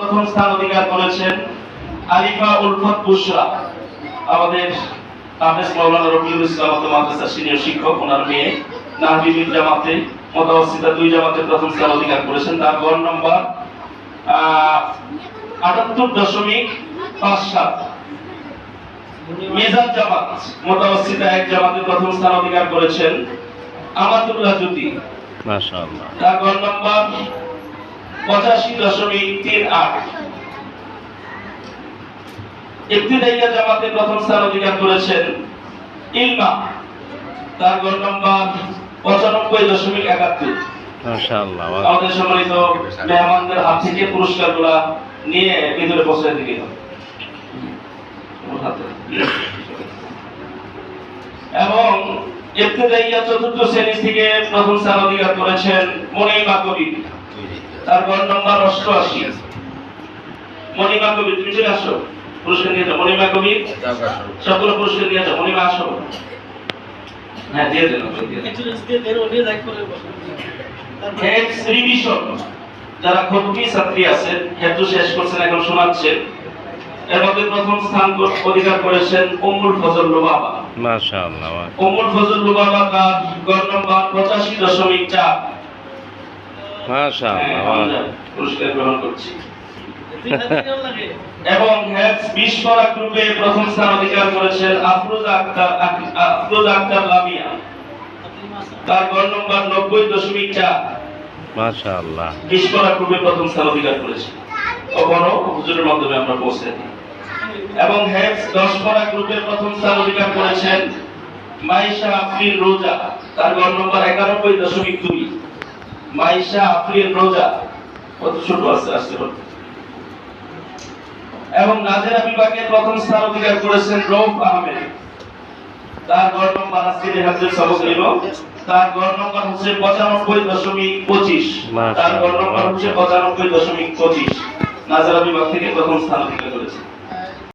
প্রথম স্থান অধিকার করেছেন আলিফা উলফত বুশরা আমাদের হাফেজ মাওলানা রবিউল ইসলাম মাদ্রাসার সিনিয়র শিক্ষক ওনার মেয়ে। নাহবিবির জামাতে মতাবস্থিতা দুই জামাতে প্রথম স্থান অধিকার করেছেন। তার গড় নম্বর আটাত্তর দশমিক পাঁচ সাত। মেজাজ জামাত মতাবস্থিতা এক জামাতে প্রথম স্থান অধিকার করেছেন আমাতুল্লাহ জ্যোতি। তার গড় নম্বর পঁচাশি দশমিক তিন আট। ইবতিদাইয়া জামাতে প্রথম স্থান অধিকার করেছেন ইলমা তার গড় নম্বর পঁচানব্বই দশমিক একাত্তর। আমাদের সম্মানিত মেহমানদের হাত থেকে পুরস্কারগুলা নিয়ে ভিতরে পৌঁছে দিকে। এবং ইবতিদাইয়া চতুর্থ শ্রেণি থেকে করেছেন মনিমা কবি। তার নম্বর অষ্টআশি। মনিমা কবি, তুমি চলে আসো। পুরস্কার নিয়ে যাও। মনিমা কবি সবগুলো পুরস্কার নিয়ে যাও। মনিমা, আসো। হ্যাঁ দিয়ে দেন দেন। যারা খতমি ছাত্রী আছেন হেতু শেষ করছেন, এখন শোনাচ্ছেন। এর মধ্যে প্রথম স্থান অধিকার করেছেন উম্মুল ফজল লুবাবা মাশাআল্লাহ। উম্মুল ফজল লুবাবা তার গড় নম্বর হ্যাঁ, মাশাআল্লাহ। পুরস্কার গ্রহণ করছি। এবং হ্যাপস গ্রুপে প্রথম স্থান অধিকার করেছেন আফরোজা আক্তার আফরোজা আক্তার লামিয়া। তার গড় নম্বর নব্বই দশমিক চার। মাশাআল্লাহ। বিশ্বরা গ্রুপে প্রথম স্থান অধিকার করেছে কখনো হুজুরের মাধ্যমে আমরা পৌঁছে দিই। এবং হ্যাপস দশ পড়া গ্রুপে প্রথম স্থান অধিকার করেছেন মাইশা আফরিন রোজা। তার গড় নম্বর একানব্বই দশমিক দুই। মাইশা আফরিন রোজা। কত ছোট আছে আসতে এবং নাজেরা বিভাগে প্রথম স্থান অধিকার করেছেন রৌফ আহমেদ। তার গড় নম্বর আজকে যে হাতের সবক নিল তার গড় নম্বর হচ্ছে পঁচানব্বই দশমিক পঁচিশ। তার গড় নম্বর হচ্ছে পঁচানব্বই দশমিক পঁচিশ। নাজেরা বিভাগ থেকে প্রথম স্থান অধিকার করেছে